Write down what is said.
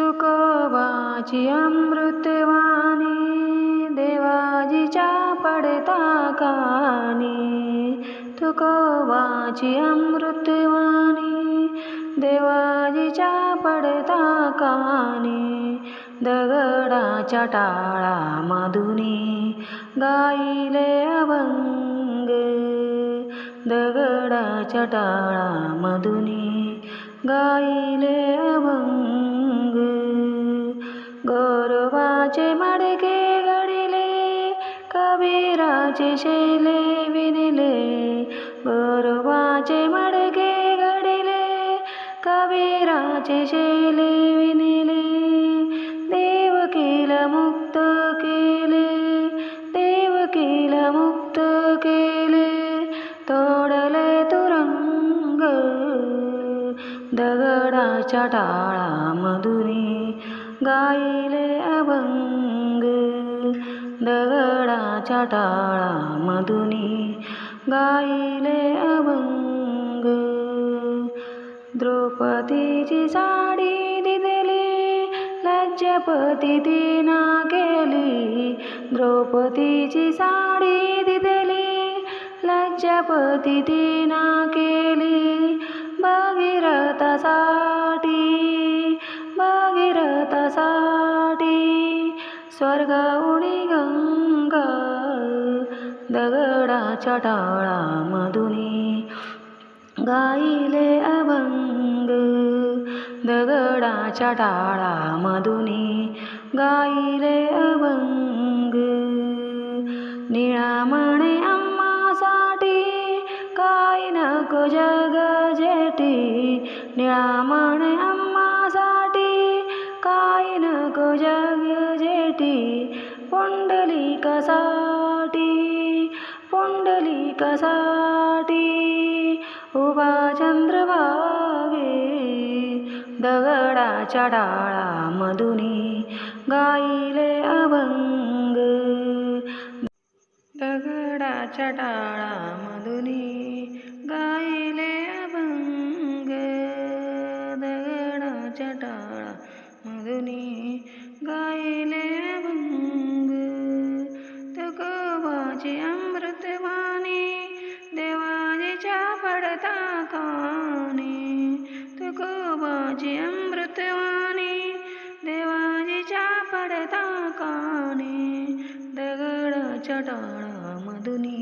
तुकोबाची अमृतवाणी देवाजीच्या पडता कानी तुकोबाची अमृतवाणी देवाजीच्या पडता कानी दगडाच्या टाळामधुनी गाईले अभंग. दगडाच्या टाळामधुनी गाईले अभंग. कबीराचे शेले विणले गौरवाचे मडके घडिले. कबीराचे शेले देव देवकीला मुक्त केले. देवकीला मुक्त केले तोडले तुरंग. दगडाच्या टाळामधुनी गायले अभंग. दगडाच्या टाळामधुनी गाईले अभंग. द्रौपदीची साडी दिदली लज्जपती तिना केली द्रौपदीची साडी दिदली लज्जपती तिना केली भगीरथासाठी भगीरथासाठी स्वर्गाउणी गंगा. दगडाच्या टाळामधुनी गाईले अभंग. दगडाच्या टाळामधुनी गाईले अभंग. निळामणे आम्हासाठी काय नको जग जेटी निळामणे आम्हासाठी काय नको जग जेटी कसा पुंडलिकासाठी उभा चंद्रभागे दगडाच्या डाळामधुनी गाईले अभंग. दगडाच्या डाळामधुनी गायले अभंग. दगडाच्या डाळामधुनी गायले చడామదుని